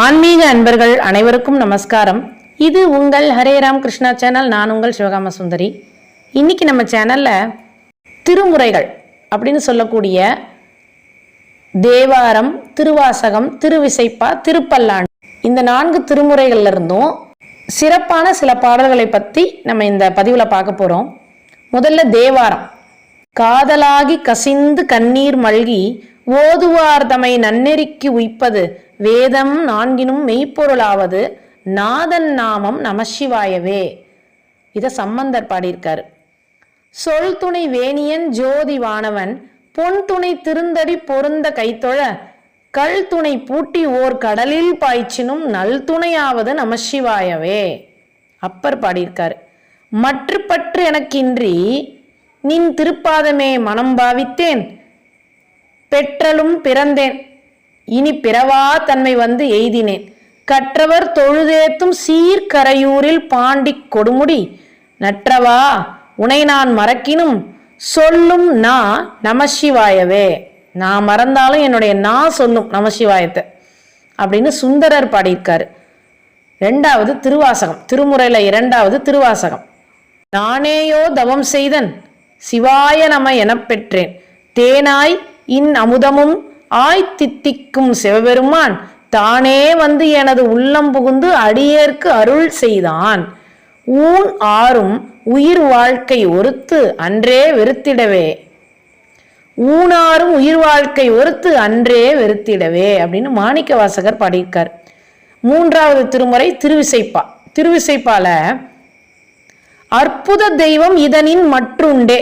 ஆன்மீக அன்பர்கள் அனைவருக்கும் நமஸ்காரம். இது உங்கள் ஹரே ராம் கிருஷ்ணா சேனல் நான் உங்கள் சிவகாம சுந்தரி. இன்னைக்கு நம்ம சேனலில் திருமுறைகள் அப்படின்னு சொல்லக்கூடிய தேவாரம் திருவாசகம் திருவிசைப்பா திருப்பல்லாண்டு. இந்த நான்கு திருமுறைகள்ல இருந்தும் சிறப்பான சில பாடல்களை பற்றி நம்ம இந்த பதிவில் பார்க்க போகிறோம் முதல்ல தேவாரம். காதலாகி கசிந்து கண்ணீர் மல்கி ஓதுவார் தமை நன்னெறிக்கு உய்ப்பது வேதம் நான்கினும் மெய்ப்பொருளாவது நாதன் நாமம் நமசிவாயவே. இதை சம்பந்தர் பாடியிருக்காரு. சொல் துணை வேணியன் ஜோதி வானவன் பொன் துணை திருந்தடி பொருந்த கைத்தொழ கல் துணை பூட்டி ஓர் கடலில் பாய்ச்சினும் நல் துணையாவது நமசிவாயவே. அப்பர் பாடியிருக்காரு. மற்று பற்று எனக்கின்றி நின் திருப்பாதமே மனம் பாவித்தேன் பெற்றலும் பிறந்தேன். இனி பிறவா தன்மை வந்து எய்தினேன். கற்றவர் தொழுதேத்தும் சீர்கரையூரில் பாண்டி கொடுமுடி. நற்றவா உனை நான் மறக்கினும். சொல்லும் நா நமசிவாயவே. நான் மறந்தாலும் என்னுடைய நான் சொல்லும் நமசிவாயத்தை. அப்படின்னு சுந்தரர் பாடியிருக்காரு. ரெண்டாவது திருவாசகம். திருமுறையில் இரண்டாவது திருவாசகம். நானேயோ தவம் செய்தன் சிவாய நம எனப் பெற்றேன். தேனாய் இன் அமுதமும் ஆய் தித்திக்கும் சிவபெருமான் தானே வந்து எனது உள்ளம் புகுந்து அடியேற்கு அருள் செய்தான். ஊன் ஆறும் உயிர் வாழ்க்கை ஒருத்து அன்றே வெறுத்திடவே. ஊனாரும் உயிர் வாழ்க்கை ஒருத்து அன்றே வெறுத்திடவே அப்படின்னு மாணிக்க வாசகர் பாடியிருக்கார். மூன்றாவது திருமுறை திருவிசைப்பா திருவிசைப்பால அற்புத தெய்வம் இதனின் மற்றுண்டே.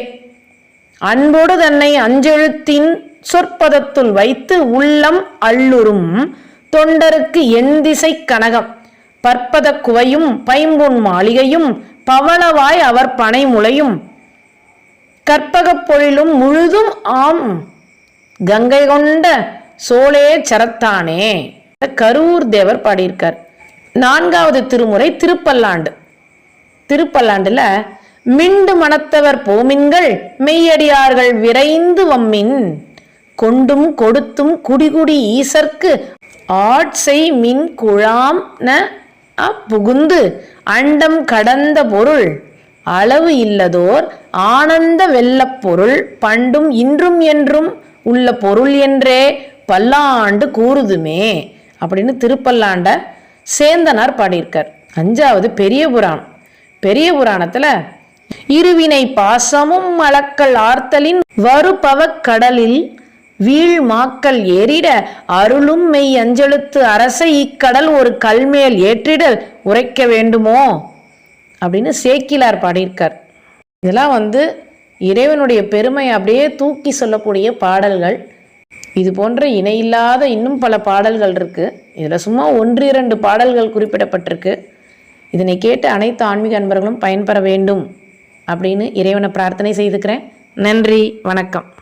அன்போடு தன்னை அஞ்செழுத்தின் சொற்பதத்துள் வைத்து உள்ளம் அள்ளுறும் தொண்டருக்கு எந்திசை கனகம். பற்பத குவையும் பைம்பொன் மாளிகையும் பவளவாய் அவர் பனை முளையும். கற்பகப் பொழிலும் முழுதும் ஆம். கங்கை கொண்ட சோழே சரத்தானே. கரூர் தேவர் பாடியிருக்கார். நான்காவது திருமுறை திருப்பல்லாண்டு. திருப்பல்லாண்டுல மிண்டு மனத்தவர் போமின்கள் மெய்யடியார்கள் விரைந்து வம்மின். கொண்டும் கொடுத்தும் குடிகுடி ஈசர்க்கு ஆட்சை மின் குழாம் ந புகுந்து அண்டம் கடந்த பொருள் அளவு இல்லதோர் ஆனந்த வெல்லப் பொருள் பண்டும் இன்றும் என்றும் உள்ள பொருள் என்றே பல்லாண்டு கூறுதுமே அப்படின்னு திருப்பல்லாண்ட சேந்தனார் பாடியிருக்கார். அஞ்சாவது பெரிய புராணம். பெரிய புராணத்துல இருவினை பாசமும் மலக்கள் ஆர்த்தலின் வருபவக் கடலில் வீழ் மாக்கள் ஏறிட அருளும் மெய் அஞ்செழுத்து அரசை இக்கடல் ஒரு கல்மேல் ஏற்றிடல் உரைக்க வேண்டுமோ? அப்படின்னு சேக்கிலார் பாடியிருக்கார். இதெல்லாம் வந்து இறைவனுடைய பெருமை அப்படியே தூக்கி சொல்லக்கூடிய பாடல்கள். இது போன்ற இணையில்லாத இன்னும் பல பாடல்கள் இருக்குது இதில் சும்மா ஒன்று இரண்டு பாடல்கள் குறிப்பிடப்பட்டிருக்கு. இதனை கேட்டு அனைத்து ஆன்மீக அன்பர்களும் பயன்பெற வேண்டும் அப்படின்னு இறைவனை பிரார்த்தனை செய்துக்கிறேன். நன்றி வணக்கம்.